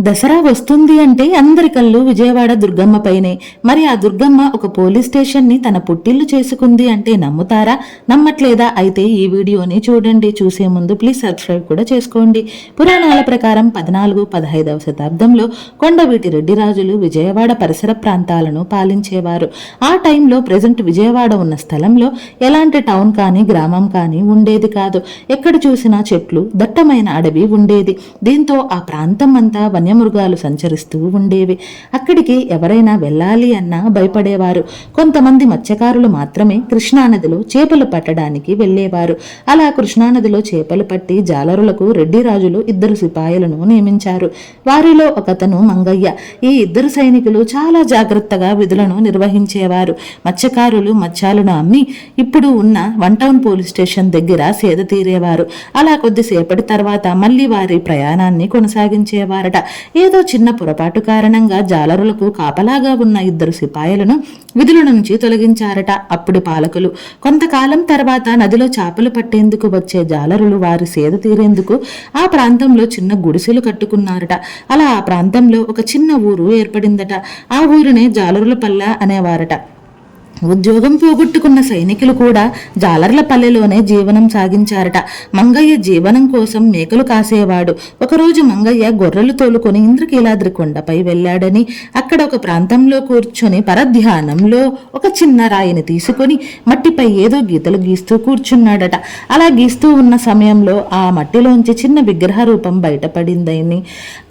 దసరా వస్తుంది అంటే అందరి కళ్ళు విజయవాడ దుర్గమ్మ పైనే. మరి ఆ దుర్గమ్మ ఒక పోలీస్ స్టేషన్ని తన పుట్టిల్లు చేసుకుంది అంటే నమ్ముతారా? నమ్మట్లేదా? అయితే ఈ వీడియోని చూడండి. చూసే ముందు ప్లీజ్ సబ్స్క్రైబ్ కూడా చేసుకోండి. పురాణాల ప్రకారం పద్నాలుగు పదహైదవ శతాబ్దంలో కొండవీటి రెడ్డి రాజులు విజయవాడ పరిసర ప్రాంతాలను పాలించేవారు. ఆ టైంలో ప్రజెంట్ విజయవాడ ఉన్న స్థలంలో ఎలాంటి టౌన్ కానీ గ్రామం కానీ ఉండేది కాదు. ఎక్కడ చూసినా చెట్లు దట్టమైన అడవి ఉండేది. దీంతో ఆ ప్రాంతం అంతా వన్యమృగాలు సంచరిస్తూ ఉండేవి. అక్కడికి ఎవరైనా వెళ్ళాలి అన్నా భయపడేవారు. కొంతమంది మత్స్యకారులు మాత్రమే కృష్ణానదిలో చేపలు పట్టడానికి వెళ్ళేవారు. అలా కృష్ణానదిలో చేపలు పట్టి జాలరులకు రెడ్డి రాజులు ఇద్దరు సిపాయిలను నియమించారు. వారిలో ఒకతను మంగయ్య. ఈ ఇద్దరు సైనికులు చాలా జాగ్రత్తగా విధులను నిర్వహించేవారు. మత్స్యకారులు మత్స్యాలను అమ్మి ఇప్పుడు ఉన్న వన్ టౌన్ పోలీస్ స్టేషన్ దగ్గర సేద తీరేవారు. అలా కొద్దిసేపటి తర్వాత మళ్ళీ వారి ప్రయాణాన్ని కొనసాగించేవారట. ఏదో చిన్న పొరపాటు కారణంగా జాలరులకు కాపలాగా ఉన్న ఇద్దరు సిపాయిలను విధుల నుంచి తొలగించారట. అప్పుడు పాలకులు కొంతకాలం తర్వాత నదిలో చేపలు పట్టేందుకు వచ్చే జాలరులు వారి సేద తీరేందుకు ఆ ప్రాంతంలో చిన్న గుడిసెలు కట్టుకున్నారట. అలా ఆ ప్రాంతంలో ఒక చిన్న ఊరు ఏర్పడిందట. ఆ ఊరినే జాలరుల పల్లె అనేవారట. ఉద్యోగం పోగొట్టుకున్న సైనికులు కూడా జాలర్ల పల్లెలోనే జీవనం సాగించారట. మంగయ్య జీవనం కోసం మేకలు కాసేవాడు. ఒకరోజు మంగయ్య గొర్రెలు తోలుకొని ఇంద్రకీలాద్రి కొండపై వెళ్ళాడని అక్కడ ఒక ప్రాంతంలో కూర్చొని పరధ్యానంలో ఒక చిన్న రాయిని తీసుకొని మట్టిపై ఏదో గీతలు గీస్తూ కూర్చున్నాడట. అలా గీస్తూ ఉన్న సమయంలో ఆ మట్టిలోంచి చిన్న విగ్రహ రూపం బయటపడిందని.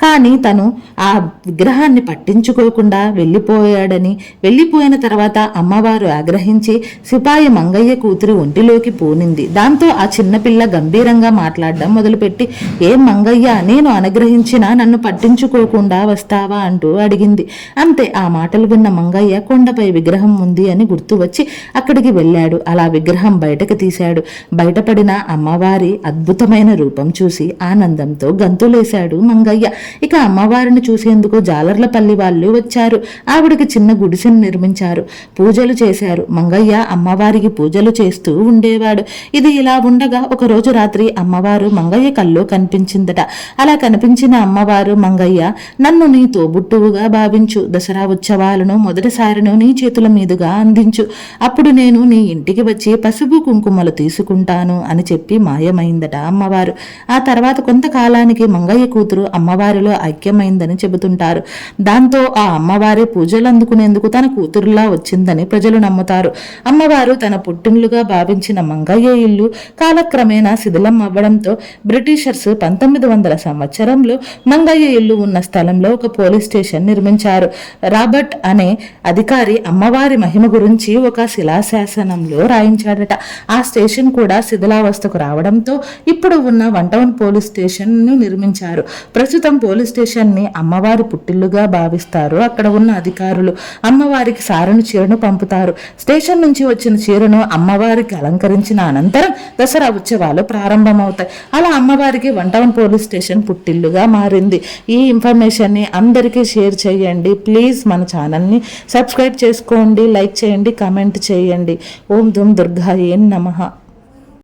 కానీ తను ఆ విగ్రహాన్ని పట్టించుకోకుండా వెళ్ళిపోయాడని. వెళ్ళిపోయిన తర్వాత అమ్మవారు ఆగ్రహించి సిపాయి మంగయ్య కూతురు ఒంటిలోకి పూనింది. దాంతో ఆ చిన్నపిల్ల గంభీరంగా మాట్లాడడం మొదలుపెట్టి ఏం మంగయ్య నేను అనుగ్రహించినా నన్ను పట్టించుకోకుండా వస్తావా? అంటూ అడిగింది. అంతే ఆ మాటలు విన్న మంగయ్య కొండపై విగ్రహం ఉంది అని గుర్తు వచ్చి అక్కడికి వెళ్ళాడు. అలా విగ్రహం బయటకు తీశాడు. బయటపడిన అమ్మవారి అద్భుతమైన రూపం చూసి ఆనందంతో గంతులేశాడు మంగయ్య. ఇక అమ్మవారిని చూసేందుకు జాలర్లపల్లి వాళ్ళు వచ్చారు. ఆవిడకి చిన్న గుడిసెను నిర్మించారు. పూజలు చేశారు. మంగయ్య అమ్మవారికి పూజలు చేస్తూ ఉండేవాడు. ఇది ఇలా ఉండగా ఒక రోజు రాత్రి అమ్మవారు మంగయ్య కల్లో కనిపించిందట. అలా కనిపించిన అమ్మవారు మంగయ్య నన్ను నీ తోబుట్టువుగా భావించు. దసరా ఉత్సవాలను మొదటిసారిను నీ చేతుల మీదుగా అందించు. అప్పుడు నేను నీ ఇంటికి వచ్చి పసుపు కుంకుమలు తీసుకుంటాను అని చెప్పి మాయమైందట అమ్మవారు. ఆ తర్వాత కొంతకాలానికి మంగయ్య కూతురు అమ్మవారిలో ఐక్యమైందని చెబుతుంటారు. దాంతో ఆ అమ్మవారి పూజలు అందుకునేందుకు తన కూతురులా వచ్చిందని ప్రజలు నమ్ముతారు. అమ్మవారు తన పుట్టినలుగా భావించిన మంగయ్య ఇల్లు కాలక్రమేణా శిథిలం అవ్వడంతో బ్రిటిషర్స్ పంతొమ్మిది వందల సంవత్సరంలో మంగయ్య ఇల్లు ఉన్న స్థలంలో ఒక పోలీస్ స్టేషన్ నిర్మించారు. రాబర్ట్ అనే అధికారి అమ్మవారి మహిమ గురించి ఒక శిలాశాసనంలో రాయించాడట. ఆ స్టేషన్ కూడా శిథిలావస్థకు రావడంతో ఇప్పుడు ఉన్న వన్ టౌన్ పోలీస్ స్టేషన్ను నిర్మించారు. ప్రస్తుతం పోలీస్ స్టేషన్ని అమ్మవారి పుట్టిల్లుగా భావిస్తారు అక్కడ ఉన్న అధికారులు. అమ్మవారికి సారను చీరను పంపుతారు. స్టేషన్ నుంచి వచ్చిన చీరను అమ్మవారికి అలంకరించిన అనంతరం దసరా ఉత్సవాలు ప్రారంభమవుతాయి. అలా అమ్మవారికి వన్ టౌన్ పోలీస్ స్టేషన్ పుట్టిల్లుగా మారింది. ఈ ఇన్ఫర్మేషన్ని అందరికీ షేర్ చేయండి. ప్లీజ్ మన ఛానల్ని సబ్స్క్రైబ్ చేసుకోండి లైక్ చేయండి కమెంట్ చేయండి. ఓం దుమ్ దుర్గా ఏం నమః.